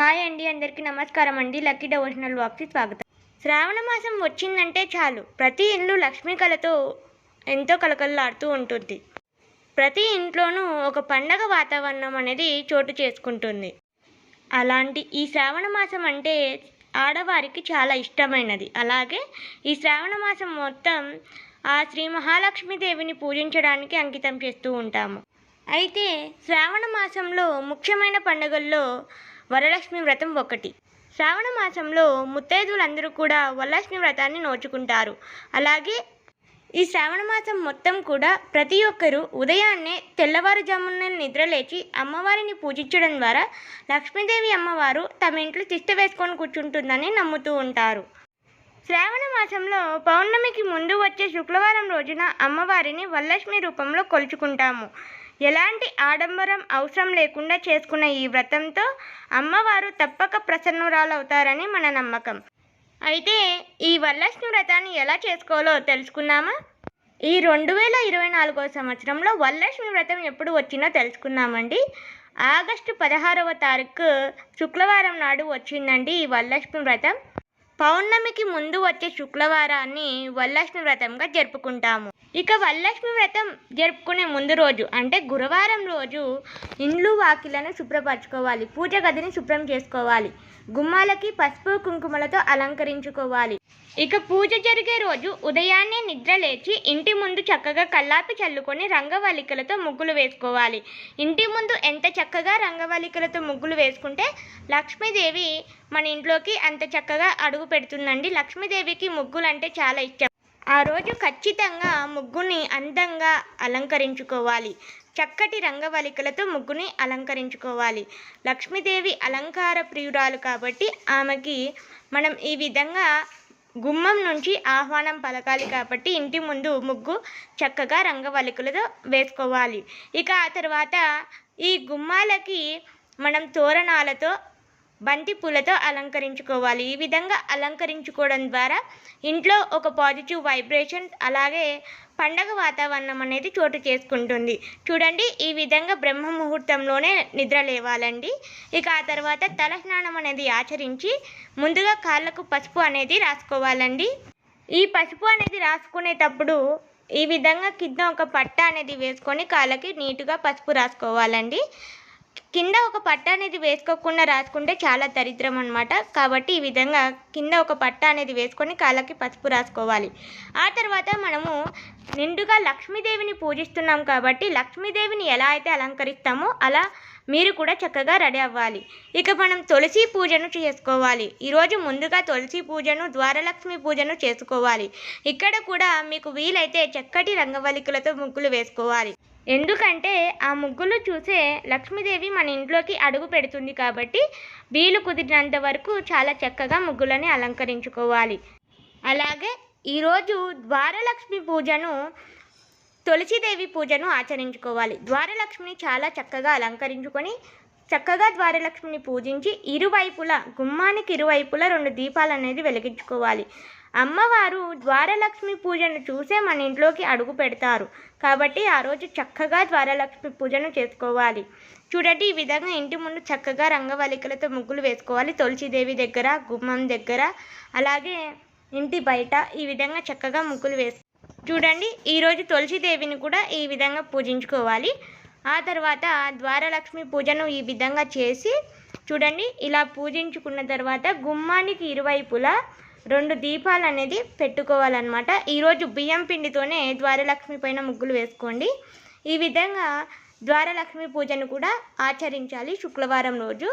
Hi అండి అందరికీ నమస్కారం అండి. లక్కీ డెవోషనల్ వాక్కి స్వాగతం. శ్రావణ మాసం వచ్చిందంటే చాలు. ప్రతి ఇల్లు లక్ష్మీ కళతో ఎంతో కలకలలాడుతూ ఉంటుంది. ప్రతి ఇంట్లోనూ ఒక పండగ వాతావరణం అనేది చోటు చేసుకుంటుంది. అలాంటి ఈ శ్రావణ మాసం అంటే ఆడవారికి చాలా ఇష్టమైనది. అలాగే ఈ శ్రావణ మాసం మొత్తం ఆ శ్రీ మహాలక్ష్మీదేవిని పూజించడానికి అంకితం చేస్తూ ఉంటాము. అయితే శ్రావణ మాసంలో ముఖ్యమైన పండుగల్లో వరలక్ష్మి వ్రతం ఒకటి. శ్రావణ మాసంలో ముత్తైదులందరూ కూడా వరలక్ష్మి వ్రతాన్ని నోచుకుంటారు. అలాగే ఈ శ్రావణ మాసం మొత్తం కూడా ప్రతి ఒక్కరూ ఉదయాన్నే తెల్లవారుజామున నిద్రలేచి అమ్మవారిని పూజించడం ద్వారా లక్ష్మీదేవి అమ్మవారు తమ ఇంట్లో తిష్ట వేసుకొని కూర్చుంటుందని నమ్ముతూ ఉంటారు. శ్రావణ మాసంలో పౌర్ణమికి ముందు వచ్చే శుక్రవారం రోజున అమ్మవారిని వరలక్ష్మి రూపంలో కొలుచుకుంటాము. ఎలాంటి ఆడంబరం అవసరం లేకుండా చేసుకున్న ఈ వ్రతంతో అమ్మవారు తప్పక ప్రసన్నురాలవుతారని మన నమ్మకం. అయితే ఈ వరలక్ష్మి వ్రతాన్ని ఎలా చేసుకోవాలో తెలుసుకుందామా? ఈ రెండు వేల ఇరవై నాలుగో సంవత్సరంలో వరలక్ష్మి వ్రతం ఎప్పుడు వచ్చిందో తెలుసుకుందామండి. ఆగస్టు పదహారవ తారీఖు శుక్రవారం నాడు వచ్చిందండి ఈ వరలక్ష్మి వ్రతం. పౌర్ణమికి ముందు వచ్చే శుక్రవారాన్ని వరలక్ష్మి వ్రతంగా జరుపుకుంటాము. ఇక వరలక్ష్మి వ్రతం జరుపుకునే ముందు రోజు అంటే గురువారం రోజు ఇండ్లు వాకిలను శుభ్రపరచుకోవాలి పూజ గదిని శుభ్రం చేసుకోవాలి. గుమ్మాలకి పసుపు కుంకుమలతో అలంకరించుకోవాలి. ఇక పూజ జరిగే రోజు ఉదయాన్నే నిద్ర లేచి ఇంటి ముందు చక్కగా కల్లాపి చల్లుకొని రంగవల్లికలతో ముగ్గులు వేసుకోవాలి. ఇంటి ముందు ఎంత చక్కగా రంగవల్లికలతో ముగ్గులు వేసుకుంటే లక్ష్మీదేవి మన ఇంట్లోకి అంత చక్కగా అడుగు పెడుతుందండి. లక్ష్మీదేవికి ముగ్గులు అంటే చాలా ఇష్టం. ఆ రోజు ఖచ్చితంగా ముగ్గుని అందంగా అలంకరించుకోవాలి. చక్కటి రంగవలికలతో ముగ్గుని అలంకరించుకోవాలి. లక్ష్మీదేవి అలంకార ప్రియురాలు కాబట్టి ఆమెకి మనం ఈ విధంగా గుమ్మం నుంచి ఆహ్వానం పలకాలి కాబట్టి ఇంటి ముందు ముగ్గు చక్కగా రంగవలికలతో వేసుకోవాలి. ఇక ఆ తర్వాత ఈ గుమ్మాలకి మనం తోరణాలతో బంతి పూలతో అలంకరించుకోవాలి. ఈ విధంగా అలంకరించుకోవడం ద్వారా ఇంట్లో ఒక పాజిటివ్ వైబ్రేషన్ అలాగే పండగ వాతావరణం అనేది చోటు చేసుకుంటుంది. చూడండి ఈ విధంగా బ్రహ్మ ముహూర్తంలోనే నిద్ర లేవాలండి. ఇక ఆ తర్వాత తల స్నానం అనేది ఆచరించి ముందుగా కాళ్ళకు పసుపు అనేది రాసుకోవాలండి. ఈ పసుపు అనేది రాసుకునేటప్పుడు ఈ విధంగా కింద ఒక పట్ట అనేది వేసుకొని కాళ్ళకి నీట్గా పసుపు రాసుకోవాలండి. కింద ఒక పట్ట అనేది వేసుకోకుండా రాసుకుంటే చాలా దరిద్రం అనమాట కాబట్టి ఈ విధంగా కింద ఒక పట్ట అనేది వేసుకొని కాళ్ళకి పసుపు రాసుకోవాలి. ఆ తర్వాత మనము నిండుగా లక్ష్మీదేవిని పూజిస్తున్నాం కాబట్టి లక్ష్మీదేవిని ఎలా అయితే అలంకరిస్తామో అలా మీరు కూడా చక్కగా రెడీ అవ్వాలి. ఇక మనం తులసి పూజను చేసుకోవాలి. ఈరోజు ముందుగా తులసి పూజను ద్వారలక్ష్మి పూజను చేసుకోవాలి. ఇక్కడ కూడా మీకు వీలైతే చక్కటి రంగవల్లికలతో ముగ్గులు వేసుకోవాలి. ఎందుకంటే ఆ ముగ్గులు చూసే లక్ష్మీదేవి మన ఇంట్లోకి అడుగు పెడుతుంది కాబట్టి వీలు కుదిరినంత వరకు చాలా చక్కగా ముగ్గులని అలంకరించుకోవాలి. అలాగే ఈరోజు ద్వారలక్ష్మి పూజను తులసిదేవి పూజను ఆచరించుకోవాలి. ద్వారలక్ష్మిని చాలా చక్కగా అలంకరించుకొని చక్కగా ద్వారలక్ష్మిని పూజించి ఇరువైపులా గుమ్మానికి ఇరువైపులా రెండు దీపాలు అనేది వెలిగించుకోవాలి. అమ్మవారు ద్వారలక్ష్మి పూజను చూసే మన ఇంట్లోకి అడుగు పెడతారు. కాబట్టి ఆ రోజు చక్కగా ద్వారలక్ష్మి పూజను చేసుకోవాలి. చూడండి ఈ విధంగా ఇంటి ముందు చక్కగా రంగవల్లికలతో ముగ్గులు వేసుకోవాలి. తులసిదేవి దగ్గర గుమ్మం దగ్గర అలాగే ఇంటి బయట ఈ విధంగా చక్కగా ముగ్గులు వేసు చూడండి ఈరోజు తులసిదేవిని కూడా ఈ విధంగా పూజించుకోవాలి. ఆ తర్వాత ద్వారలక్ష్మి పూజను ఈ విధంగా చేసి చూడండి ఇలా పూజించుకున్న తర్వాత గుమ్మానికి ఇరువైపులా రెండు దీపాలు అనేది పెట్టుకోవాలన్నమాట. ఈరోజు బియ్యం పిండితోనే ద్వారలక్ష్మి పైన ముగ్గులు వేసుకోండి. ఈ విధంగా ద్వారలక్ష్మి పూజను కూడా ఆచరించాలి శుక్రవారం రోజు.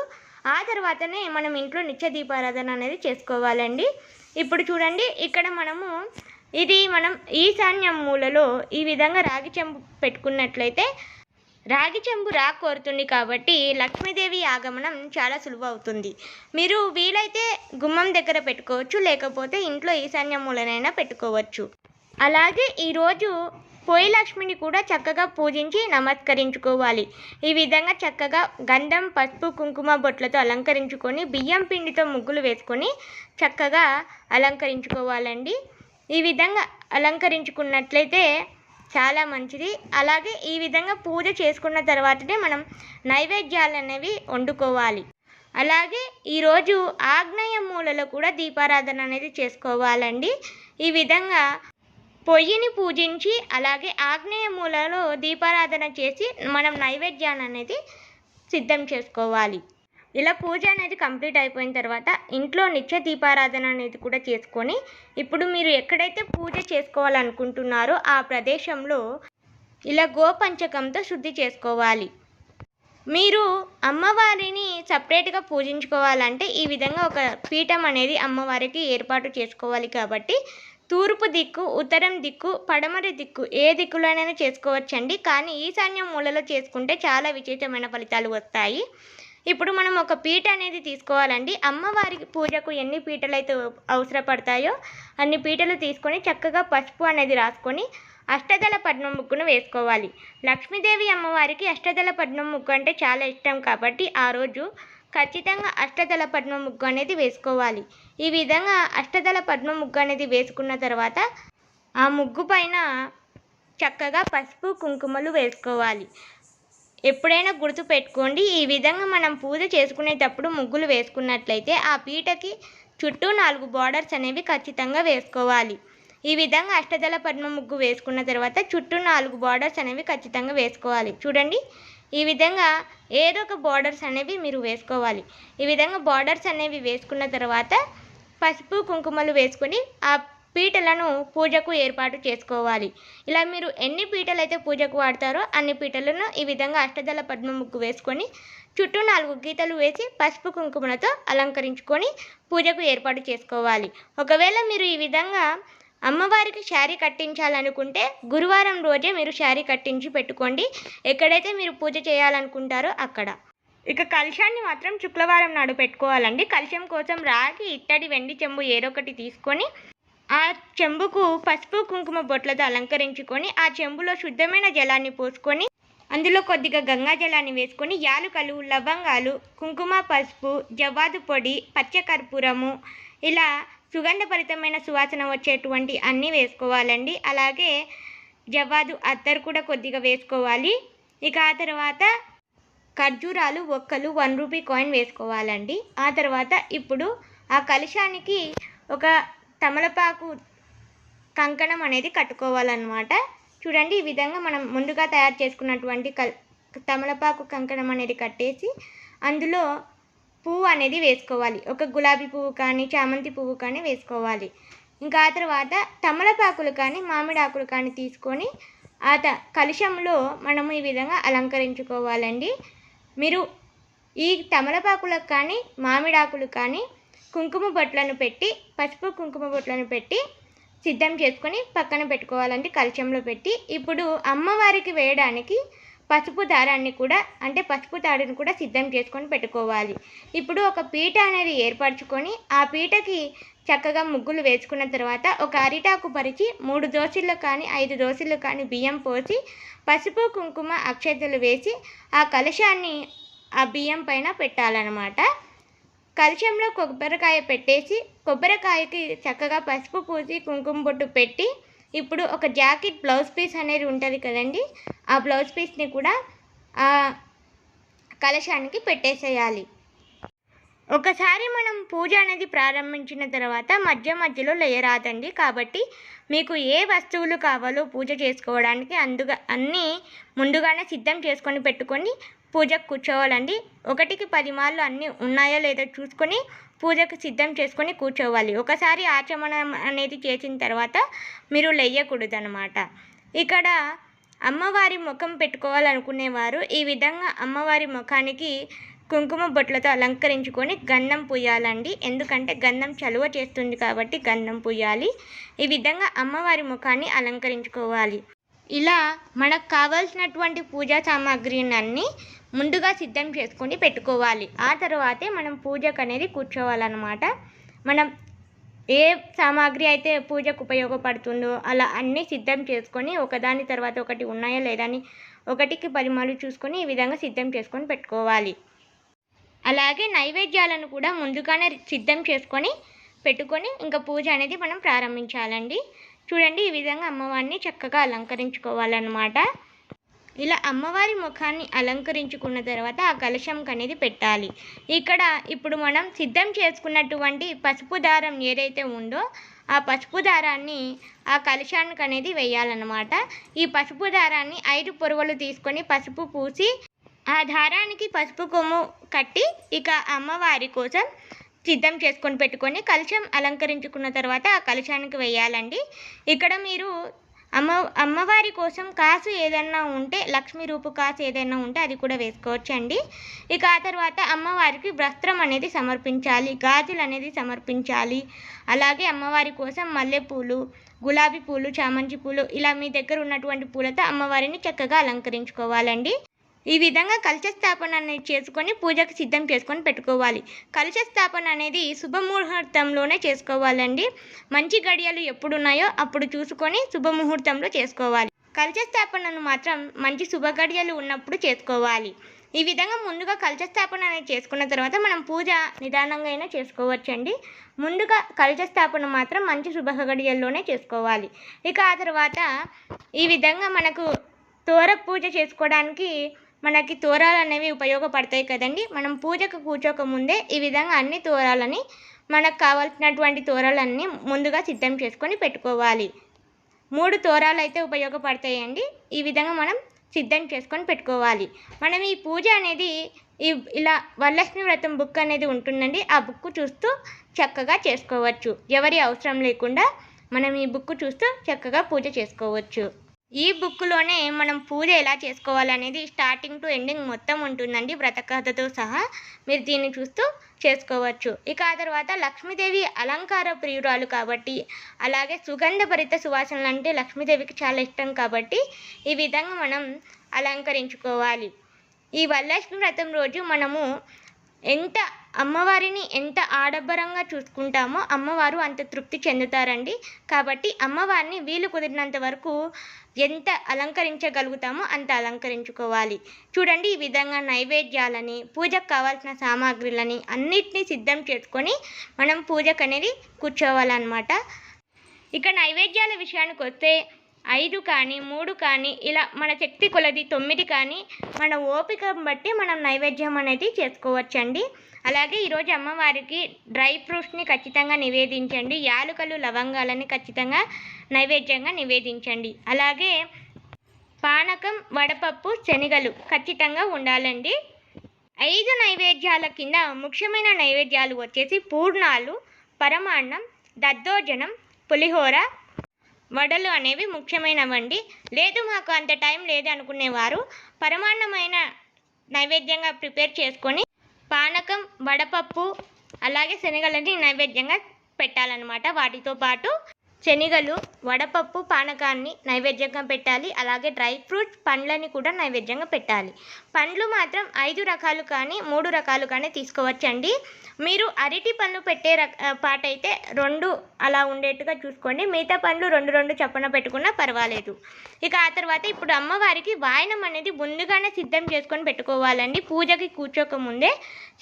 ఆ తర్వాతనే మనం ఇంట్లో నిత్య దీపారాధన అనేది చేసుకోవాలండి. ఇప్పుడు చూడండి ఇక్కడ మనము ఇది మనం ఈశాన్యం మూలలో ఈ విధంగా రాగి చెంబు పెట్టుకున్నట్లయితే రాగి చెంబు రా కోరుతుంది కాబట్టి లక్ష్మీదేవి ఆగమనం చాలా సులువు అవుతుంది మీరు వీలైతే గుమ్మం దగ్గర పెట్టుకోవచ్చు లేకపోతే ఇంట్లో ఈశాన్య మూలనైనా పెట్టుకోవచ్చు. అలాగే ఈరోజు పోయి లక్ష్మిని కూడా చక్కగా పూజించి నమస్కరించుకోవాలి. ఈ విధంగా చక్కగా గంధం పసుపు కుంకుమ బొట్లతో అలంకరించుకొని బియ్యం పిండితో ముగ్గులు వేసుకొని చక్కగా అలంకరించుకోవాలండి. ఈ విధంగా అలంకరించుకున్నట్లయితే చాలా మంచిది. అలాగే ఈ విధంగా పూజ చేసుకున్న తర్వాతనే మనం నైవేద్యాలు అనేవి వండుకోవాలి. అలాగే ఈరోజు ఆగ్నేయ మూలలో కూడా దీపారాధన అనేది చేసుకోవాలండి. ఈ విధంగా పొయ్యిని పూజించి అలాగే ఆగ్నేయ మూలలో దీపారాధన చేసి మనం నైవేద్యాన్ని అనేది సిద్ధం చేసుకోవాలి. ఇలా పూజ అనేది కంప్లీట్ అయిపోయిన తర్వాత ఇంట్లో నిత్య దీపారాధన అనేది కూడా చేసుకొని ఇప్పుడు మీరు ఎక్కడైతే పూజ చేసుకోవాలనుకుంటున్నారో ఆ ప్రదేశంలో ఇలా గోపంచకంతో శుద్ధి చేసుకోవాలి. మీరు అమ్మవారిని సపరేట్గా పూజించుకోవాలంటే ఈ విధంగా ఒక పీఠం అనేది అమ్మవారికి ఏర్పాటు చేసుకోవాలి కాబట్టి తూర్పు దిక్కు ఉత్తరం దిక్కు పడమరి దిక్కు ఏ దిక్కులోనైనా చేసుకోవచ్చండి. కానీ ఈశాన్యం మూలలో చేసుకుంటే చాలా విశేషమైన ఫలితాలు వస్తాయి. ఇప్పుడు మనం ఒక పీట అనేది తీసుకోవాలండి. అమ్మవారికి పూజకు ఎన్ని పీటలు అయితే అవసరపడతాయో అన్ని పీటలు తీసుకొని చక్కగా పసుపు అనేది రాసుకొని అష్టదళ పద్మం ముగ్గును వేసుకోవాలి. లక్ష్మీదేవి అమ్మవారికి అష్టదళ పద్మం ముగ్గు అంటే చాలా ఇష్టం కాబట్టి ఆ రోజు ఖచ్చితంగా అష్టదళ పద్మ ముగ్గు అనేది వేసుకోవాలి. ఈ విధంగా అష్టదళ పద్మ ముగ్గు అనేది వేసుకున్న తర్వాత ఆ ముగ్గు పైన చక్కగా పసుపు కుంకుమలు వేసుకోవాలి. ఎప్పుడైనా గుర్తు పెట్టుకోండి ఈ విధంగా మనం పూజ చేసుకునేటప్పుడు ముగ్గులు వేసుకున్నట్లయితే ఆ పీటకి చుట్టూ నాలుగు బార్డర్స్ అనేవి ఖచ్చితంగా వేసుకోవాలి. ఈ విధంగా అష్టదళ పద్మ ముగ్గు వేసుకున్న తర్వాత చుట్టూ నాలుగు బార్డర్స్ అనేవి ఖచ్చితంగా వేసుకోవాలి. చూడండి ఈ విధంగా ఏదో ఒక బార్డర్స్ అనేవి మీరు వేసుకోవాలి. ఈ విధంగా బార్డర్స్ అనేవి వేసుకున్న తర్వాత పసుపు కుంకుమలు వేసుకొని ఆ పీటలను పూజకు ఏర్పాటు చేసుకోవాలి. ఇలా మీరు ఎన్ని పీటలు అయితే పూజకు వాడతారో అన్ని పీటలను ఈ విధంగా అష్టదళ పద్మ ముగ్గు వేసుకొని చుట్టూ నాలుగు గీతలు వేసి పసుపు కుంకుమలతో అలంకరించుకొని పూజకు ఏర్పాటు చేసుకోవాలి. ఒకవేళ మీరు ఈ విధంగా అమ్మవారికి శారీ కట్టించాలనుకుంటే గురువారం రోజే మీరు శారీ కట్టించి పెట్టుకోండి. ఎక్కడైతే మీరు పూజ చేయాలనుకుంటారో అక్కడ. ఇక కలశాన్ని మాత్రం శుక్రవారం నాడు పెట్టుకోవాలండి. కలశం కోసం రాగి ఇత్తడి వెండి చెంబు ఏదొకటి తీసుకొని ఆ చెంబుకు పసుపు కుంకుమ బొట్లతో అలంకరించుకొని ఆ చెంబులో శుద్ధమైన జలాన్ని పోసుకొని అందులో కొద్దిగా గంగా జలాన్ని వేసుకొని యాలుకలు లవంగాలు కుంకుమ పసుపు జవ్వాదు పొడి పచ్చకర్పూరము ఇలా సుగంధభరితమైన సువాసన వచ్చేటువంటి అన్నీ వేసుకోవాలండి. అలాగే జవ్వాదు అత్తరు కూడా కొద్దిగా వేసుకోవాలి. ఇక ఆ తర్వాత ఖర్జూరాలు ఒక్కలు వన్ రూపీ కాయిన్ వేసుకోవాలండి. ఆ తర్వాత ఇప్పుడు ఆ కలశానికి ఒక తమలపాకు కంకణం అనేది కట్టుకోవాలన్నమాట. చూడండి ఈ విధంగా మనం ముందుగా తయారు చేసుకున్నటువంటి కల్ తమలపాకు కంకణం అనేది కట్టేసి అందులో పువ్వు అనేది వేసుకోవాలి. ఒక గులాబీ పువ్వు కానీ చామంతి పువ్వు కానీ వేసుకోవాలి. ఇంకా ఆ తర్వాత తమలపాకులు కానీ మామిడి ఆకులు కానీ తీసుకొని ఆ త కలుషంలో మనము ఈ విధంగా అలంకరించుకోవాలండి. మీరు ఈ తమలపాకులకు కానీ మామిడాకులు కానీ కుంకుమ బొట్లను పెట్టి పసుపు కుంకుమ బొట్లను పెట్టి సిద్ధం చేసుకొని పక్కన పెట్టుకోవాలండి కలశంలో పెట్టి. ఇప్పుడు అమ్మవారికి వేయడానికి పసుపు దారాన్ని కూడా అంటే పసుపు తాడుని కూడా సిద్ధం చేసుకొని పెట్టుకోవాలి. ఇప్పుడు ఒక పీట అనేది ఏర్పరచుకొని ఆ పీటకి చక్కగా ముగ్గులు వేసుకున్న తర్వాత ఒక అరిటాకు పరిచి మూడు దోశలు కానీ ఐదు దోశలు కానీ బియ్యం పోసి పసుపు కుంకుమ అక్షతలు వేసి ఆ కలశాన్ని ఆ బియ్యం పైన పెట్టాలన్నమాట. కలశంలో కొబ్బరికాయ పెట్టేసి కొబ్బరికాయకి చక్కగా పసుపు పూసి కుంకుమ బొట్టు పెట్టి ఇప్పుడు ఒక జాకెట్ బ్లౌజ్ పీస్ అనేది ఉంటుంది కదండి ఆ బ్లౌజ్ పీస్ని కూడా కలశానికి పెట్టేసేయాలి. ఒకసారి మనం పూజ అనేది ప్రారంభించిన తర్వాత మధ్య మధ్యలో లేయరాదండి. కాబట్టి మీకు ఏ వస్తువులు కావాలో పూజ చేసుకోవడానికి అందుగా అన్నీ ముందుగానే సిద్ధం చేసుకొని పెట్టుకొని పూజకు కూర్చోవాలండి. ఒకటికి పది మార్లు అన్నీ ఉన్నాయో లేదో చూసుకొని పూజకు సిద్ధం చేసుకొని కూర్చోవాలి. ఒకసారి ఆచమనం అనేది చేసిన తర్వాత మీరు లేయకూడదు అనమాట ఇక్కడ అమ్మవారి ముఖం పెట్టుకోవాలనుకునేవారు. ఈ విధంగా అమ్మవారి ముఖానికి కుంకుమ బొట్లతో అలంకరించుకొని గంధం పూయాలండి. ఎందుకంటే గంధం చలువ చేస్తుంది కాబట్టి గంధం పూయాలి. ఈ విధంగా అమ్మవారి ముఖాన్ని అలంకరించుకోవాలి. ఇలా మనకు కావాల్సినటువంటి పూజా సామాగ్రిని ముందుగా సిద్ధం చేసుకొని పెట్టుకోవాలి. ఆ తర్వాతే మనం పూజకు అనేది కూర్చోవాలన్నమాట. మనం ఏ సామాగ్రి అయితే పూజకు ఉపయోగపడుతుందో అలా అన్నీ సిద్ధం చేసుకొని ఒకదాని తర్వాత ఒకటి ఉన్నాయా లేదా అని ఒకటికి పరిమాలు చూసుకొని ఈ విధంగా సిద్ధం చేసుకొని పెట్టుకోవాలి. అలాగే నైవేద్యాలను కూడా ముందుగానే సిద్ధం చేసుకొని పెట్టుకొని ఇంకా పూజ అనేది మనం ప్రారంభించాలండి. చూడండి ఈ విధంగా అమ్మవారిని చక్కగా అలంకరించుకోవాలన్నమాట. ఇలా అమ్మవారి ముఖాన్ని అలంకరించుకున్న తర్వాత ఆ కలశంకి అనేది పెట్టాలి. ఇక్కడ ఇప్పుడు మనం సిద్ధం చేసుకున్నటువంటి పసుపు దారం ఏదైతే ఉందో ఆ పసుపు దారాన్ని ఆ కలశానికి అనేది వేయాలన్నమాట. ఈ పసుపు దారాన్ని ఐదు పొరుగులు తీసుకొని పసుపు పూసి ఆ దారానికి పసుపు కొమ్ము కట్టి ఇక అమ్మవారి కోసం సిద్ధం చేసుకొని పెట్టుకొని కలశం అలంకరించుకున్న తర్వాత ఆ కలశానికి వేయాలండి. ఇక్కడ మీరు అమ్మ అమ్మవారి కోసం కాసు ఏదైనా ఉంటే లక్ష్మీ రూపు కాసు ఏదైనా ఉంటే అది కూడా వేసుకోవచ్చు అండి ఇక ఆ తర్వాత అమ్మవారికి వస్త్రం అనేది సమర్పించాలి గాజులు అనేది సమర్పించాలి. అలాగే అమ్మవారి కోసం మల్లెపూలు గులాబీ పూలు చామంతి పూలు ఇలా మీ దగ్గర ఉన్నటువంటి పూలతో అమ్మవారిని చక్కగా అలంకరించుకోవాలండి. ఈ విధంగా కలశ స్థాపన అనేది చేసుకొని పూజకు సిద్ధం చేసుకొని పెట్టుకోవాలి. కలశ స్థాపన అనేది శుభముహూర్తంలోనే చేసుకోవాలండి. మంచి గడియలు ఎప్పుడున్నాయో అప్పుడు చూసుకొని శుభముహూర్తంలో చేసుకోవాలి. కలశ స్థాపనను మాత్రం మంచి శుభ గడియలు ఉన్నప్పుడు చేసుకోవాలి. ఈ విధంగా ముందుగా కలశ స్థాపన అనేది చేసుకున్న తర్వాత మనం పూజ నిదానంగా అయినా చేసుకోవచ్చండి. ముందుగా కలశ స్థాపన మాత్రం మంచి శుభ గడియల్లోనే చేసుకోవాలి. ఇక ఆ తర్వాత ఈ విధంగా మనకు తోర పూజ చేసుకోవడానికి మనకి తోరాలు అనేవి ఉపయోగపడతాయి కదండి. మనం పూజకు కూర్చోక ముందే ఈ విధంగా అన్ని తోరాలని మనకు కావాల్సినటువంటి తోరాలన్నీ ముందుగా సిద్ధం చేసుకొని పెట్టుకోవాలి. మూడు తోరాలు అయితే ఉపయోగపడతాయండి. ఈ విధంగా మనం సిద్ధం చేసుకొని పెట్టుకోవాలి. మనం ఈ పూజ అనేది ఈ ఇలా వరలక్ష్మి వ్రతం బుక్ అనేది ఉంటుందండి. ఆ బుక్ చూస్తూ చక్కగా చేసుకోవచ్చు. ఎవరి అవసరం లేకుండా మనం ఈ బుక్ చూస్తూ చక్కగా పూజ చేసుకోవచ్చు. ఈ బుక్లోనే మనం పూజ ఎలా చేసుకోవాలనేది స్టార్టింగ్ టు ఎండింగ్ మొత్తం ఉంటుందండి వ్రతకథతో సహా. మీరు దీన్ని చూస్తూ చేసుకోవచ్చు. ఇక ఆ తర్వాత లక్ష్మీదేవి అలంకార ప్రియురాలు కాబట్టి అలాగే సుగంధభరిత సువాసనలు అంటే లక్ష్మీదేవికి చాలా ఇష్టం కాబట్టి ఈ విధంగా మనం అలంకరించుకోవాలి. ఈ వరలక్ష్మి వ్రతం రోజు మనము ఎంత అమ్మవారిని ఎంత ఆడంబరంగా చూసుకుంటామో అమ్మవారు అంత తృప్తి చెందుతారండి. కాబట్టి అమ్మవారిని వీలు కుదిరినంత వరకు ఎంత అలంకరించగలుగుతామో అంత అలంకరించుకోవాలి. చూడండి ఈ విధంగా నైవేద్యాలని పూజకు కావాల్సిన సామాగ్రులని అన్నిటినీ సిద్ధం చేసుకొని మనం పూజకు అనేది కూర్చోవాలన్నమాట. ఇక నైవేద్యాల విషయానికి వస్తే ఐదు కానీ మూడు కానీ ఇలా మన శక్తి కొలది తొమ్మిది కానీ మన ఓపిక బట్టి మనం నైవేద్యం అనేది చేసుకోవచ్చండి. అలాగే ఈరోజు అమ్మవారికి డ్రై ఫ్రూట్స్ని ఖచ్చితంగా నివేదించండి. యాలకులు లవంగాలని ఖచ్చితంగా నైవేద్యంగా నివేదించండి. అలాగే పానకం వడపప్పు శనగలు ఖచ్చితంగా ఉండాలండి. ఐదు నైవేద్యాల కింద ముఖ్యమైన నైవేద్యాలు వచ్చేసి పూర్ణాలు పరమాన్నం దద్దోజనం పులిహోర. వడలు అనేవి ముఖ్యమైనవండి. లేదు మాకు అంత టైం లేదు అనుకునేవారు పరమాన్నమైన నైవేద్యంగా ప్రిపేర్ చేసుకొని పానకం వడపప్పు అలాగే శనగలని నైవేద్యంగా పెట్టాలన్నమాట. వాటితో పాటు శనగలు వడపప్పు పానకాన్ని నైవేద్యంగా పెట్టాలి. అలాగే డ్రై ఫ్రూట్స్ పండ్లని కూడా నైవేద్యంగా పెట్టాలి. పండ్లు మాత్రం ఐదు రకాలు కానీ మూడు రకాలు కానీ తీసుకోవచ్చండి. మీరు అరటి పండ్లు పెట్టే రక పాట అయితే రెండు అలా ఉండేట్టుగా చూసుకోండి. మిగతా పండ్లు రెండు రెండు చప్పున పెట్టుకున్నా పర్వాలేదు. ఇక ఆ తర్వాత ఇప్పుడు అమ్మవారికి వాయనం అనేది ముందుగానే సిద్ధం చేసుకొని పెట్టుకోవాలండి. పూజకి కూర్చోక ముందే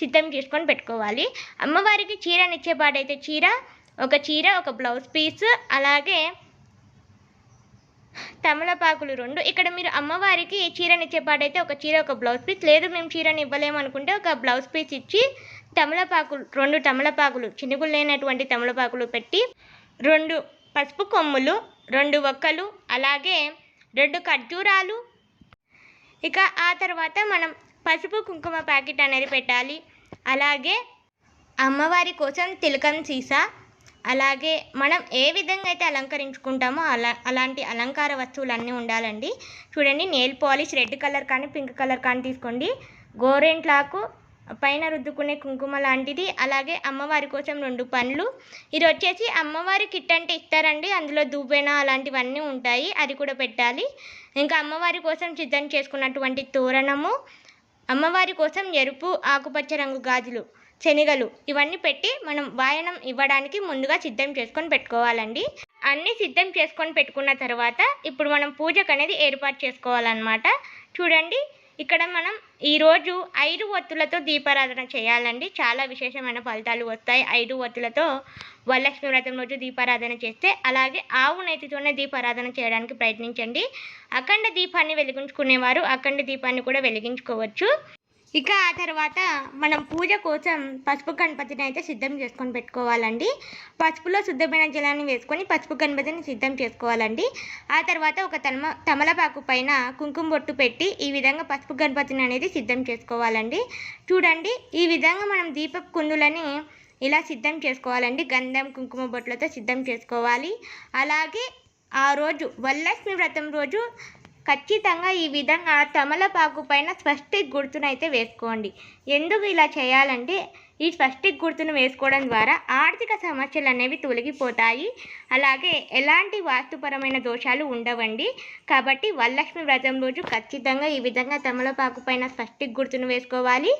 సిద్ధం చేసుకొని పెట్టుకోవాలి. అమ్మవారికి చీరనిచ్చే పాటైతే చీర ఒక చీర ఒక బ్లౌజ్ పీస్ అలాగే తమలపాకులు రెండు. ఇక్కడ మీరు అమ్మవారికి చీరనిచ్చే పాటైతే ఒక చీర ఒక బ్లౌజ్ పీస్. లేదు మేము చీరని ఇవ్వలేము అనుకుంటే ఒక బ్లౌజ్ పీస్ ఇచ్చి తమలపాకులు రెండు తమలపాకులు చినుకులు లేనటువంటి తమలపాకులు పెట్టి రెండు పసుపు కొమ్ములు రెండు ఒక్కలు అలాగే రెండు ఖర్జూరాలు. ఇక ఆ తర్వాత మనం పసుపు కుంకుమ ప్యాకెట్ అనేది పెట్టాలి. అలాగే అమ్మవారి కోసం తిలకం సీసా. అలాగే మనం ఏ విధంగా అయితే అలంకరించుకుంటామో అలా అలాంటి అలంకార వస్తువులు అన్నీ ఉండాలండి. చూడండి నెయిల్ పాలిష్ రెడ్ కలర్ కానీ పింక్ కలర్ కానీ తీసుకోండి. గోరెంట్లాకు పైన రుద్దుకునే కుంకుమ లాంటిది అలాగే అమ్మవారి కోసం రెండు పండ్లు. ఇది వచ్చేసి అమ్మవారి కిట్ అంటే ఇస్తారండి. అందులో దూబెన అలాంటివన్నీ ఉంటాయి అది కూడా పెట్టాలి. ఇంకా అమ్మవారి కోసం సిద్ధం చేసుకున్నటువంటి తోరణము అమ్మవారి కోసం ఎరుపు ఆకుపచ్చ రంగు గాజులు. శనగలు ఇవన్నీ పెట్టి మనం వాయనం ఇవ్వడానికి ముందుగా సిద్ధం చేసుకొని పెట్టుకోవాలండి. అన్నీ సిద్ధం చేసుకొని పెట్టుకున్న తర్వాత ఇప్పుడు మనం పూజకు అనేది ఏర్పాటు చేసుకోవాలన్నమాట. చూడండి ఇక్కడ మనం ఈరోజు ఐదు ఒత్తులతో దీపారాధన చేయాలండి. చాలా విశేషమైన ఫలితాలు వస్తాయి. ఐదు ఒత్తులతో వరలక్ష్మి వ్రతం రోజు దీపారాధన చేస్తే అలాగే ఆవు నేతితోనే దీపారాధన చేయడానికి ప్రయత్నించండి. అఖండ దీపాన్ని వెలిగించుకునేవారు అఖండ దీపాన్ని కూడా వెలిగించుకోవచ్చు. ఇక ఆ తర్వాత మనం పూజ కోసం పసుపు గణపతిని అయితే సిద్ధం చేసుకొని పెట్టుకోవాలండి. పసుపులో శుద్ధమైన జలాన్ని వేసుకొని పసుపు గణపతిని సిద్ధం చేసుకోవాలండి. ఆ తర్వాత ఒక తమ తమలపాకు పైన కుంకుమ బొట్టు పెట్టి ఈ విధంగా పసుపు గణపతిని అనేది సిద్ధం చేసుకోవాలండి. చూడండి ఈ విధంగా మనం దీపపు కుందులని ఇలా సిద్ధం చేసుకోవాలండి. గంధం కుంకుమ బొట్లతో సిద్ధం చేసుకోవాలి. అలాగే ఆ రోజు వరలక్ష్మి వ్రతం రోజు ఖచ్చితంగా ఈ విధంగా తమలపాకు పైన స్పష్టిక్ గుర్తును అయితే వేసుకోండి. ఎందుకు ఇలా చేయాలంటే ఈ స్పష్టిక్ గుర్తును వేసుకోవడం ద్వారా ఆర్థిక సమస్యలు అనేవి తొలగిపోతాయి. అలాగే ఎలాంటి వాస్తుపరమైన దోషాలు ఉండవండి. కాబట్టి వరలక్ష్మి వ్రతం రోజు ఖచ్చితంగా ఈ విధంగా తమలపాకు పైన స్పష్టిక్ గుర్తును వేసుకోవాలి.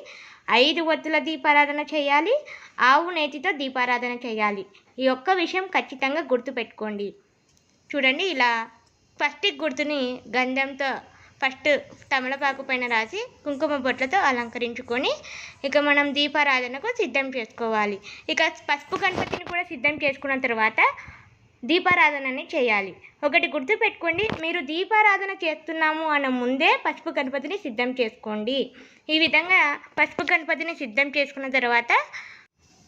ఐదు ఒత్తుల దీపారాధన చేయాలి. ఆవు నేతితో దీపారాధన చేయాలి. ఈ ఒక్క విషయం ఖచ్చితంగా గుర్తుపెట్టుకోండి. చూడండి ఇలా ఫస్ట్ గుర్తుని గంధంతో ఫస్ట్ తమలపాకు పైన రాసి కుంకుమ బొట్లతో అలంకరించుకొని ఇక మనం దీపారాధనకు సిద్ధం చేసుకోవాలి. ఇక పసుపు గణపతిని కూడా సిద్ధం చేసుకున్న తర్వాత దీపారాధనని చేయాలి. ఒకటి గుర్తుపెట్టుకోండి మీరు దీపారాధన చేస్తున్నాము అన్న ముందే పసుపు గణపతిని సిద్ధం చేసుకోండి. ఈ విధంగా పసుపు గణపతిని సిద్ధం చేసుకున్న తర్వాత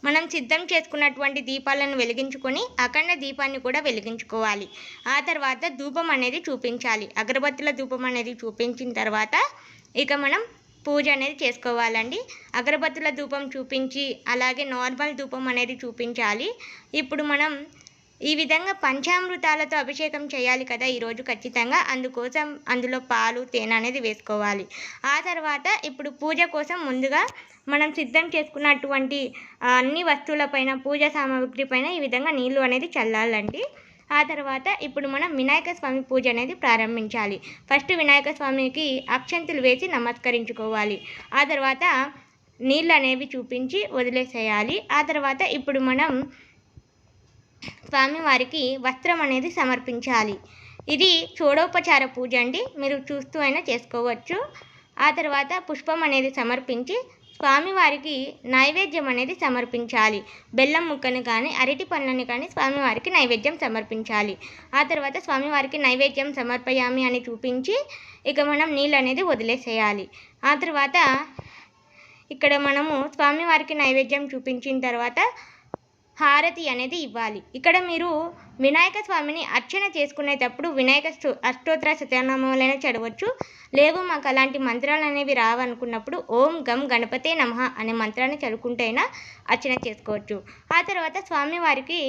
మనం సిద్ధం చేసుకున్నటువంటి దీపాలను వెలిగించుకొని అఖండ దీపాన్ని కూడా వెలిగించుకోవాలి. ఆ తర్వాత ధూపం అనేది చూపించాలి. అగరబత్తుల ధూపం అనేది చూపించిన తర్వాత ఇక మనం పూజ అనేది చేసుకోవాలండి. అగరబత్తుల ధూపం చూపించి అలాగే నార్మల్ ధూపం అనేది చూపించాలి. ఇప్పుడు మనం ఈ విధంగా పంచామృతాలతో అభిషేకం చేయాలి కదా ఈరోజు ఖచ్చితంగా. అందుకోసం అందులో పాలు తేనె అనేది వేసుకోవాలి. ఆ తర్వాత ఇప్పుడు పూజ కోసం ముందుగా మనం సిద్ధం చేసుకున్నటువంటి అన్ని వస్తువులపైన పూజ సామాగ్రి పైన ఈ విధంగా నీళ్ళు అనేది చల్లాలండి. ఆ తర్వాత ఇప్పుడు మనం వినాయక స్వామి పూజ అనేది ప్రారంభించాలి. ఫస్ట్ వినాయక స్వామికి అక్షంతులు వేసి నమస్కరించుకోవాలి. ఆ తర్వాత నీళ్ళు అనేవి చూపించి వదిలేసేయాలి. ఆ తర్వాత ఇప్పుడు మనం స్వామివారికి వస్త్రం అనేది సమర్పించాలి. ఇది షోడోపచార పూజ అండి. మీరు చూస్తూ అయినా చేసుకోవచ్చు. ఆ తర్వాత పుష్పం అనేది సమర్పించి స్వామివారికి నైవేద్యం అనేది సమర్పించాలి. బెల్లం ముక్కను కానీ అరటి పండ్లను కానీ స్వామివారికి నైవేద్యం సమర్పించాలి. ఆ తర్వాత స్వామివారికి నైవేద్యం సమర్పయామి అని చూపించి ఇక మనం నీళ్ళు అనేది వదిలేసేయాలి. ఆ తర్వాత ఇక్కడ మనము స్వామివారికి నైవేద్యం చూపించిన తర్వాత హారతి అనేది ఇవ్వాలి. ఇక్కడ మీరు వినాయక స్వామిని అర్చన చేసుకునేటప్పుడు వినాయక అష్టోత్తర శతనామాలైనా చదవచ్చు. లేవు మాకు అలాంటి మంత్రాలు అనేవి రావనుకున్నప్పుడు ఓం గం గణపతే నమః అనే మంత్రాన్ని చదువుకుంటైనా అర్చన చేసుకోవచ్చు. ఆ తర్వాత స్వామివారికి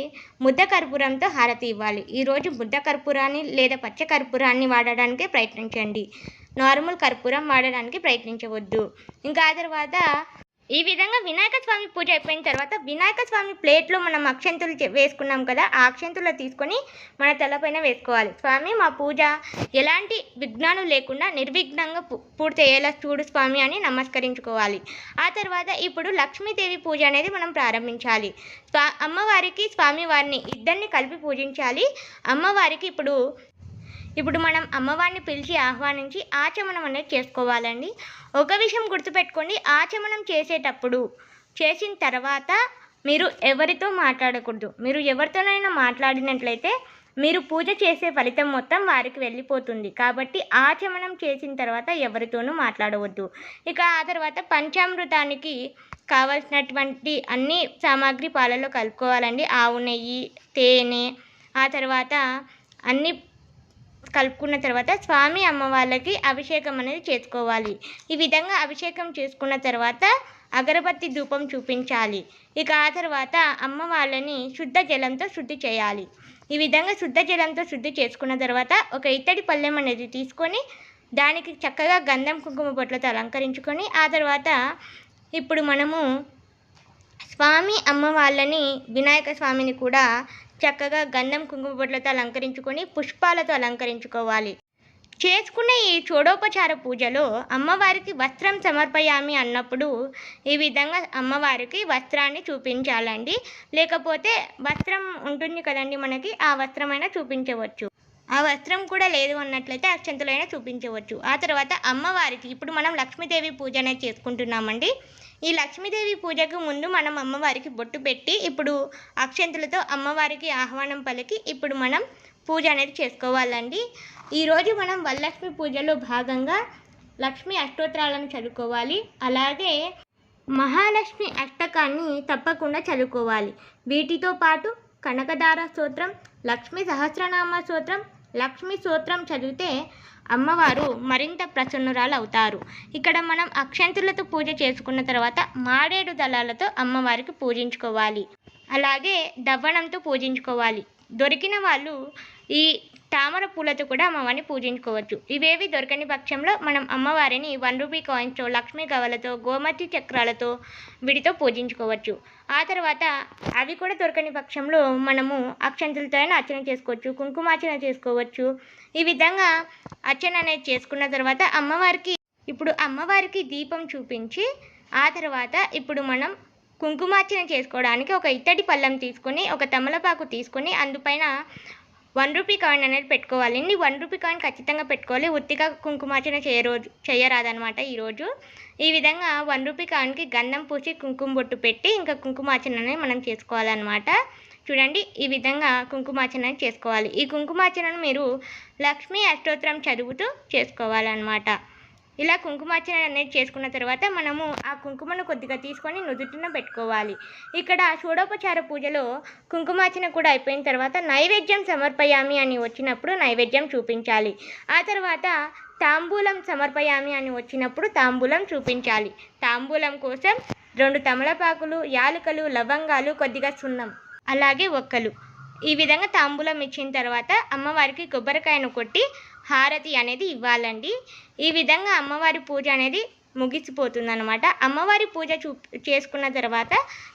ముద్ద కర్పూరంతో హారతి ఇవ్వాలి. ఈరోజు ముద్ద కర్పూరాన్ని లేదా పచ్చ కర్పూరాన్ని వాడడానికే ప్రయత్నించండి. నార్మల్ కర్పూరం వాడడానికి ప్రయత్నించవద్దు. ఇంకా ఆ తర్వాత ఈ విధంగా వినాయక స్వామి పూజ అయిపోయిన తర్వాత వినాయక స్వామి ప్లేట్లో మనం అక్షంతులు చే- వేసుకున్నాం కదా ఆ అక్షంతులు తీసుకొని మన తలపైన వేసుకోవాలి. స్వామి మా పూజ ఎలాంటి విఘ్నాలు లేకుండా నిర్విఘ్నంగా పూ- పూర్తి అయ్యేలా చూడు స్వామి అని నమస్కరించుకోవాలి. ఆ తర్వాత ఇప్పుడు లక్ష్మీదేవి పూజ అనేది మనం ప్రారంభించాలి. స్వా అమ్మవారికి స్వామివారిని ఇద్దరిని కలిపి పూజించాలి. అమ్మవారికి ఇప్పుడు ఇప్పుడు మనం అమ్మవారిని పిలిచి ఆహ్వానించి ఆచమనం అనేది చేసుకోవాలండి. ఒక విషయం గుర్తుపెట్టుకోండి. ఆచమనం చేసేటప్పుడు చేసిన తర్వాత మీరు ఎవరితో మాట్లాడకూడదు. మీరు ఎవరితోనైనా మాట్లాడినట్లయితే మీరు పూజ చేసే ఫలితం మొత్తం వారికి వెళ్ళిపోతుంది. కాబట్టి ఆచమనం చేసిన తర్వాత ఎవరితోనూ మాట్లాడవద్దు. ఇక ఆ తర్వాత పంచామృతానికి కావలసినటువంటి అన్ని సామాగ్రి పాలలో కలుపుకోవాలండి. ఆవు నెయ్యి తేనె ఆ తర్వాత అన్ని కలుపుకున్న తర్వాత స్వామి అమ్మవార్లకి అభిషేకం అనేది చేసుకోవాలి. ఈ విధంగా అభిషేకం చేసుకున్న తర్వాత అగరబత్తి ధూపం చూపించాలి. ఇక ఆ తర్వాత అమ్మవార్లని శుద్ధ జలంతో శుద్ధి చేయాలి. ఈ విధంగా శుద్ధ జలంతో శుద్ధి చేసుకున్న తర్వాత ఒక ఇత్తడి పళ్ళెం అనేది తీసుకొని దానికి చక్కగా గంధం కుంకుమ బొట్లతో అలంకరించుకొని ఆ తర్వాత ఇప్పుడు మనము స్వామి అమ్మ వాళ్ళని వినాయక స్వామిని కూడా చక్కగా గంధం కుంకుమ బొట్లతో అలంకరించుకొని పుష్పాలతో అలంకరించుకోవాలి. చేసుకునే ఈ చోడోపచార పూజలో అమ్మవారికి వస్త్రం సమర్పయామి అన్నప్పుడు ఈ విధంగా అమ్మవారికి వస్త్రాన్ని చూపించాలండి. లేకపోతే వస్త్రం ఉంటుంది కదండి మనకి ఆ వస్త్రమైనా చూపించవచ్చు. ఆ వస్త్రం కూడా లేదు అన్నట్లయితే అక్షంతులైనా చూపించవచ్చు. ఆ తర్వాత అమ్మవారికి ఇప్పుడు మనం లక్ష్మీదేవి పూజ అనేది చేసుకుంటున్నామండి. ఈ లక్ష్మీదేవి పూజకు ముందు మనం అమ్మవారికి బొట్టు పెట్టి ఇప్పుడు అక్షంతులతో అమ్మవారికి ఆహ్వానం పలికి ఇప్పుడు మనం పూజ అనేది చేసుకోవాలండి. ఈరోజు మనం వరలక్ష్మి పూజలో భాగంగా లక్ష్మీ అష్టోత్తరాలను చదువుకోవాలి. అలాగే మహాలక్ష్మి అష్టకాన్ని తప్పకుండా చదువుకోవాలి. వీటితో పాటు కనకదార స్తోత్రం లక్ష్మీ సహస్రనామ స్తోత్రం లక్ష్మీ సూత్రం చదివితే అమ్మవారు మరింత ప్రసన్నురాలు అవుతారు ఇక్కడ మనం అక్షంతులతో పూజ చేసుకున్న తర్వాత మారేడు దళాలతో అమ్మవారికి పూజించుకోవాలి. అలాగే దవ్వనంతో పూజించుకోవాలి. దొరికిన వాళ్ళు ఈ తామర పూలతో కూడా అమ్మవారిని పూజించుకోవచ్చు. ఇవేవి దొరకని పక్షంలో మనం అమ్మవారిని వన్ రూపీ కాయిన్స్తో లక్ష్మీ గవలతో గోమతి చక్రాలతో వీటితో పూజించుకోవచ్చు. ఆ తర్వాత అవి కూడా దొరకని పక్షంలో మనము అక్షంతులతో అయినా అర్చన చేసుకోవచ్చు కుంకుమార్చన చేసుకోవచ్చు. ఈ విధంగా అర్చన అనేది చేసుకున్న తర్వాత అమ్మవారికి ఇప్పుడు అమ్మవారికి దీపం చూపించి ఆ తర్వాత ఇప్పుడు మనం కుంకుమార్చన చేసుకోవడానికి ఒక ఇత్తడి పళ్ళం తీసుకొని ఒక తమలపాకు తీసుకొని అందుపైన వన్ రూపీ కాయిన్ అనేది పెట్టుకోవాలండి వన్ రూపీ కాయిన్ ఖచ్చితంగా పెట్టుకోవాలి. ఉత్తిగా కుంకుమార్చన చేయరోజు చేయరాదనమాట ఈరోజు ఈ విధంగా వన్ రూపీ కాయిన్కి గంధం పూసి కుంకుమ బొట్టు పెట్టి ఇంకా కుంకుమార్చన అనేది మనం చేసుకోవాలన్నమాట. చూడండి ఈ విధంగా కుంకుమార్చన చేసుకోవాలి. ఈ కుంకుమార్చనను మీరు లక్ష్మీ అష్టోత్తరం చదువుతూ చేసుకోవాలన్నమాట. ఇలా కుంకుమార్చన అనేది చేసుకున్న తర్వాత మనము ఆ కుంకుమను కొద్దిగా తీసుకొని నుదుటిన పెట్టుకోవాలి. ఇక్కడ షోడోపచార పూజలో కుంకుమార్చన కూడా అయిపోయిన తర్వాత నైవేద్యం సమర్పయామి అని వచ్చినప్పుడు నైవేద్యం చూపించాలి. ఆ తర్వాత తాంబూలం సమర్పయామి అని వచ్చినప్పుడు తాంబూలం చూపించాలి. తాంబూలం కోసం రెండు తమలపాకులు యాలుకలు లవంగాలు కొద్దిగా సున్నం అలాగే ఒక్కలు. ఈ విధంగా తాంబూలం ఇచ్చిన తర్వాత అమ్మవారికి కొబ్బరికాయను కొట్టి హారతి అనేది ఇవ్వాలండి. ఈ విధంగా అమ్మవారి పూజ అనేది ముగిసిపోతుందన్నమాట. అమ్మవారి పూజ చూ చేసుకున్న తర్వాత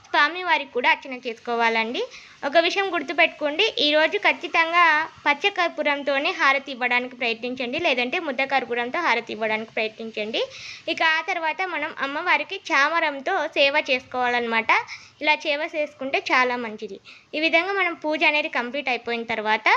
స్వామివారికి కూడా అర్చన చేసుకోవాలండి. ఒక విషయం గుర్తుపెట్టుకోండి. ఈరోజు ఖచ్చితంగా పచ్చ కర్పూరంతోనే హారతి ఇవ్వడానికి ప్రయత్నించండి. లేదంటే ముద్ద కర్పూరంతో హారతి ఇవ్వడానికి ప్రయత్నించండి. ఇక ఆ తర్వాత మనం అమ్మవారికి చామరంతో సేవ చేసుకోవాలన్నమాట. ఇలా సేవ చేసుకుంటే చాలా మంచిది. ఈ విధంగా మనం పూజ అనేది కంప్లీట్ అయిపోయిన తర్వాత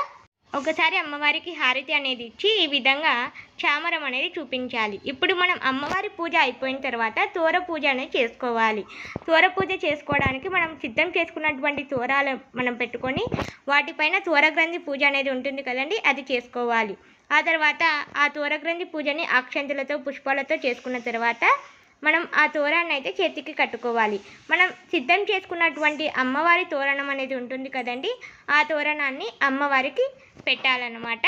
ఒకసారి అమ్మవారికి హారతి అనేది ఇచ్చి ఈ విధంగా చామరం అనేది చూపించాలి. ఇప్పుడు మనం అమ్మవారి పూజ అయిపోయిన తర్వాత తోర పూజ అనేది చేసుకోవాలి. తోర పూజ చేసుకోవడానికి మనం సిద్ధం చేసుకున్నటువంటి తోరాలు మనం పెట్టుకొని వాటిపైన తోరగ్రంథి పూజ అనేది ఉంటుంది కదండి అది చేసుకోవాలి. ఆ తర్వాత ఆ తోరగ్రంథి పూజని అక్షంతులతో పుష్పాలతో చేసుకున్న తర్వాత మనం ఆ తోరాన్ని అయితే చేతికి కట్టుకోవాలి. మనం సిద్ధం చేసుకున్నటువంటి అమ్మవారి తోరణం అనేది ఉంటుంది కదండి? ఆ తోరణాన్ని అమ్మవారికి పెట్టాలన్నమాట.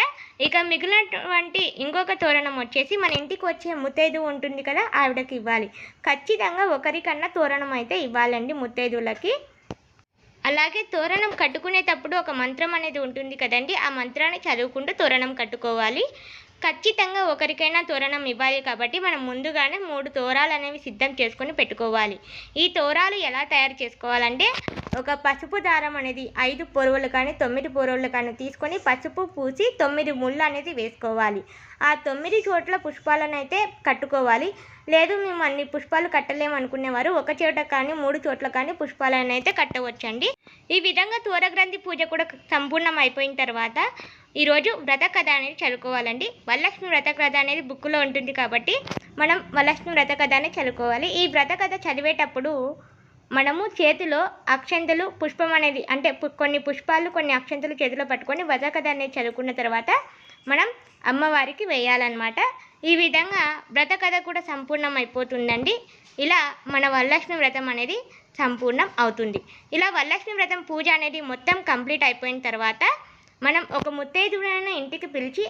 ఇక మిగిలినటువంటి ఇంకొక తోరణం వచ్చేసి మన ఇంటికి వచ్చే ముత్తైదు ఉంటుంది కదా ఆవిడకి ఇవ్వాలి. ఖచ్చితంగా ఒకరికన్నా తోరణం అయితే ఇవ్వాలండి ముత్తైదులకి అలాగే తోరణం కట్టుకునేటప్పుడు ఒక మంత్రం అనేది ఉంటుంది కదండి? ఆ మంత్రాన్ని చదువుకుంటూ తోరణం కట్టుకోవాలి. ఖచ్చితంగా ఒకరికైనా తోరణం ఇవ్వాలి కాబట్టి మనం ముందుగానే మూడు తోరాలు అనేవి సిద్ధం చేసుకొని పెట్టుకోవాలి. ఈ తోరాలు ఎలా తయారు చేసుకోవాలంటే ఒక పసుపు దారం అనేది ఐదు పొరువులు కానీ తొమ్మిది పొరవులు కానీ తీసుకొని పసుపు పూసి తొమ్మిది ముళ్ళు అనేది వేసుకోవాలి. ఆ తొమ్మిది చోట్ల పుష్పాలను అయితే కట్టుకోవాలి. లేదు మేము అన్ని పుష్పాలు కట్టలేము అనుకునేవారు ఒక చోట కానీ మూడు చోట్ల కానీ పుష్పాలను అయితే కట్టవచ్చండి. ఈ విధంగా తోరగ్రంథి పూజ కూడా సంపూర్ణం అయిపోయిన తర్వాత ఈరోజు వ్రత కథ అనేది చదువుకోవాలండి. వరలక్ష్మి వ్రత కథ అనేది బుక్లో ఉంటుంది కాబట్టి మనం వరలక్ష్మి వ్రత కథ అనేది చదువుకోవాలి. ఈ వ్రత కథ చదివేటప్పుడు మనము చేతిలో అక్షంతలు పుష్పం అనేది అంటే కొన్ని పుష్పాలు కొన్ని అక్షంతలు చేతిలో పట్టుకొని వ్రత కథ అనేది చదువుకున్న తర్వాత మనం అమ్మవారికి వేయాలన్నమాట. ఈ విధంగా వ్రత కథ కూడా సంపూర్ణం అయిపోతుందండి ఇలా మన వరలక్ష్మి వ్రతం అనేది సంపూర్ణం అవుతుంది. ఇలా వరలక్ష్మి వ్రతం పూజ అనేది మొత్తం కంప్లీట్ అయిపోయిన తర్వాత మనం ఒక ముత్తైదుడైన ఇంటికి పిలిచి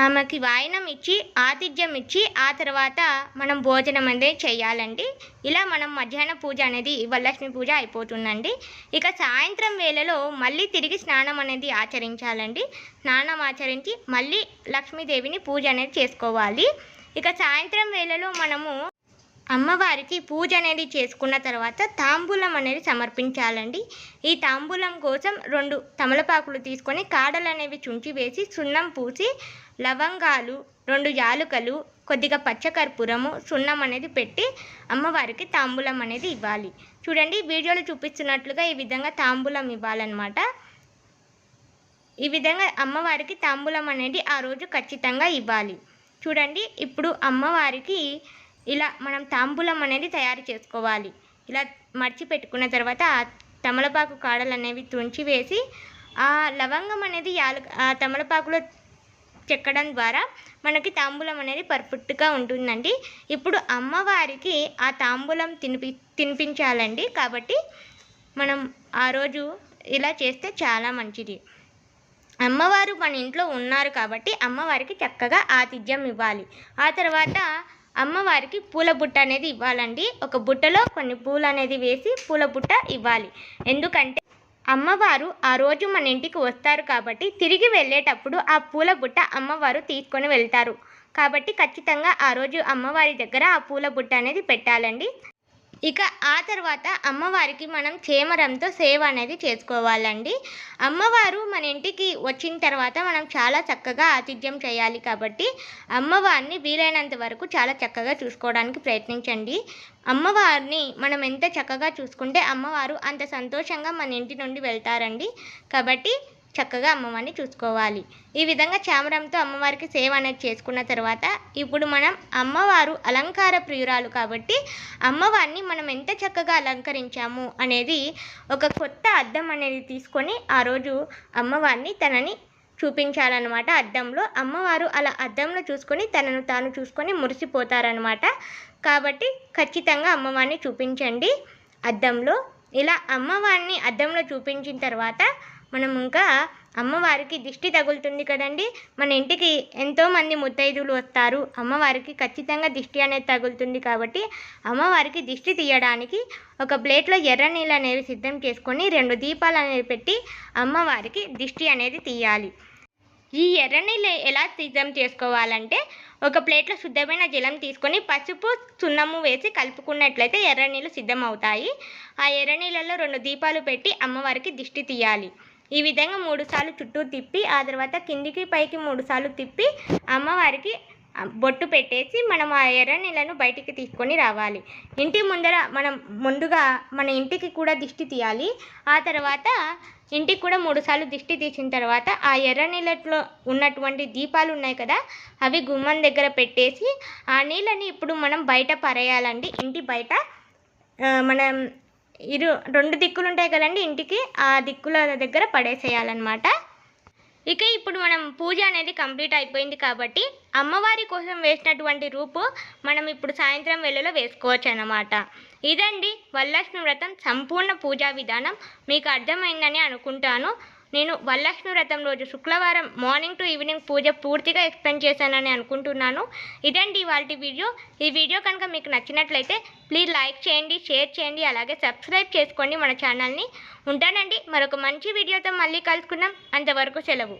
ఆమెకి వాయనం ఇచ్చి ఆతిథ్యం ఇచ్చి ఆ తర్వాత మనం భోజనం అనేది చేయాలండి. ఇలా మనం మధ్యాహ్న పూజ అనేది వరలక్ష్మి పూజ అయిపోతుందండి. ఇక సాయంత్రం వేళలో మళ్ళీ తిరిగి స్నానం అనేది ఆచరించాలండి. స్నానం ఆచరించి మళ్ళీ లక్ష్మీదేవిని పూజ అనేది చేసుకోవాలి. ఇక సాయంత్రం వేళలో మనము అమ్మవారికి పూజ అనేది చేసుకున్న తర్వాత తాంబూలం అనేది సమర్పించాలండి. ఈ తాంబూలం కోసం రెండు తమలపాకులు తీసుకొని కాడలు అనేవి చుంచి వేసి సున్నం పూసి లవంగాలు రెండు యాలుకలు కొద్దిగా పచ్చకర్పూరము సున్నం అనేది పెట్టి అమ్మవారికి తాంబూలం అనేది ఇవ్వాలి. చూడండి వీడియోలో చూపిస్తున్నట్లుగా ఈ విధంగా తాంబూలం ఇవ్వాలన్నమాట. ఈ విధంగా అమ్మవారికి తాంబూలం అనేది ఆ రోజు ఖచ్చితంగా ఇవ్వాలి. చూడండి ఇప్పుడు అమ్మవారికి ఇలా మనం తాంబూలం అనేది తయారు చేసుకోవాలి. ఇలా మడిచి పెట్టుకున్న తర్వాత తమలపాకు కాడలు అనేవి తుంచి వేసి ఆ లవంగం అనేది యాలు ఆ తమలపాకులో చెక్కడం ద్వారా మనకి తాంబూలం అనేది పర్ఫెక్ట్గా ఉంటుందండి. ఇప్పుడు అమ్మవారికి ఆ తాంబూలం తినిపి తినిపించాలండి. కాబట్టి మనం ఆ రోజు ఇలా చేస్తే చాలా మంచిది. అమ్మవారు మన ఇంట్లో ఉన్నారు కాబట్టి అమ్మవారికి చక్కగా ఆతిథ్యం ఇవ్వాలి. ఆ తర్వాత అమ్మవారికి పూల బుట్ట అనేది ఇవ్వాలండి. ఒక బుట్టలో కొన్ని పూలు అనేది వేసి పూల బుట్ట ఇవ్వాలి. ఎందుకంటే అమ్మవారు ఆ రోజు మన ఇంటికి వస్తారు కాబట్టి తిరిగి వెళ్ళేటప్పుడు ఆ పూల బుట్ట అమ్మవారు తీసుకొని వెళ్తారు. కాబట్టి ఖచ్చితంగా ఆ రోజు అమ్మవారి దగ్గర ఆ పూల బుట్ట అనేది పెట్టాలండి. ఇక ఆ తర్వాత అమ్మవారికి మనం చేమరంతో సేవ అనేది చేసుకోవాలండి. అమ్మవారు మన ఇంటికి వచ్చిన తర్వాత మనం చాలా చక్కగా ఆతిథ్యం చేయాలి కాబట్టి అమ్మవారిని వీలైనంత వరకు చాలా చక్కగా చూసుకోవడానికి ప్రయత్నించండి. అమ్మవారిని మనం ఎంత చక్కగా చూసుకుంటే అమ్మవారు అంత సంతోషంగా మన ఇంటి నుండి వెళ్తారండి. కాబట్టి చక్కగా అమ్మవారిని చూసుకోవాలి. ఈ విధంగా చామరంతో అమ్మవారికి సేవ అనేది చేసుకున్న తర్వాత ఇప్పుడు మనం అమ్మవారు అలంకార ప్రియురాలు కాబట్టి అమ్మవారిని మనం ఎంత చక్కగా అలంకరించాము అనేది ఒక కొత్త అద్దం అనేది తీసుకొని ఆ రోజు అమ్మవారిని తనని చూపించాలన్నమాట. అద్దంలో అమ్మవారు అలా అద్దంలో చూసుకొని తనను తాను చూసుకొని మురిసిపోతారనమాట కాబట్టి ఖచ్చితంగా అమ్మవారిని చూపించండి. అద్దంలో ఇలా అమ్మవారిని అద్దంలో చూపించిన తర్వాత మనం ఇంకా అమ్మవారికి దిష్టి తగులుతుంది కదండి. మన ఇంటికి ఎంతోమంది ముత్తైదులు వస్తారు. అమ్మవారికి ఖచ్చితంగా దిష్టి అనేది తగులుతుంది కాబట్టి అమ్మవారికి దిష్టి తీయడానికి ఒక ప్లేట్లో ఎర్ర నీళ్ళు అనేవి సిద్ధం చేసుకొని రెండు దీపాలు అనేవి పెట్టి అమ్మవారికి దిష్టి అనేది తీయాలి. ఈ ఎర్ర నీళ్ళు ఎలా సిద్ధం చేసుకోవాలంటే ఒక ప్లేట్లో శుద్ధమైన జలం తీసుకొని పసుపు సున్నము వేసి కలుపుకున్నట్లయితే ఎర్ర నీళ్ళు సిద్ధం అవుతాయి ఆ ఎర్ర నీళ్ళలో రెండు దీపాలు పెట్టి అమ్మవారికి దిష్టి తీయాలి. ఈ విధంగా మూడుసార్లు చుట్టూ తిప్పి ఆ తర్వాత కిందికి పైకి మూడుసార్లు తిప్పి అమ్మవారికి బొట్టు పెట్టేసి మనం ఆ ఎర్ర నీళ్ళను బయటికి తీసుకొని రావాలి. ఇంటి ముందర మనం ముందుగా మన ఇంటికి కూడా దిష్టి తీయాలి. ఆ తర్వాత ఇంటికి కూడా మూడుసార్లు దిష్టి తీసిన తర్వాత ఆ ఎర్ర నీళ్ళలో ఉన్నటువంటి దీపాలు ఉన్నాయి కదా అవి గుమ్మం దగ్గర పెట్టేసి ఆ నీళ్ళని ఇప్పుడు మనం బయట పరేయాలండి. ఇంటి బయట మనం ఇరు రెండు దిక్కులు ఉంటాయి కదండి ఇంటికి ఆ దిక్కుల దగ్గర పడేసేయాలన్నమాట. ఇక ఇప్పుడు మనం పూజ అనేది కంప్లీట్ అయిపోయింది కాబట్టి అమ్మవారి కోసం వేసినటువంటి రూపు మనం ఇప్పుడు సాయంత్రం వేళలో వేసుకోవచ్చు అన్నమాట ఇదండి వరలక్ష్మి వ్రతం సంపూర్ణ పూజా విధానం. మీకు అర్థమైందని అనుకుంటాను. నేను వరలక్ష్మి వ్రతం రోజు శుక్రవారం మార్నింగ్ టు ఈవినింగ్ పూజ పూర్తిగా ఎక్స్ప్లెయిన్ చేశానని అనుకుంటున్నాను. ఇదండి ఇవాళ వీడియో ఈ వీడియో కనుక మీకు నచ్చినట్లయితే ప్లీజ్ లైక్ చేయండి షేర్ చేయండి అలాగే సబ్స్క్రైబ్ చేసుకోండి మన ఛానల్ని ఉంటానండి. మరొక మంచి వీడియోతో మళ్ళీ కలుసుకుందాం. అంతవరకు సెలవు.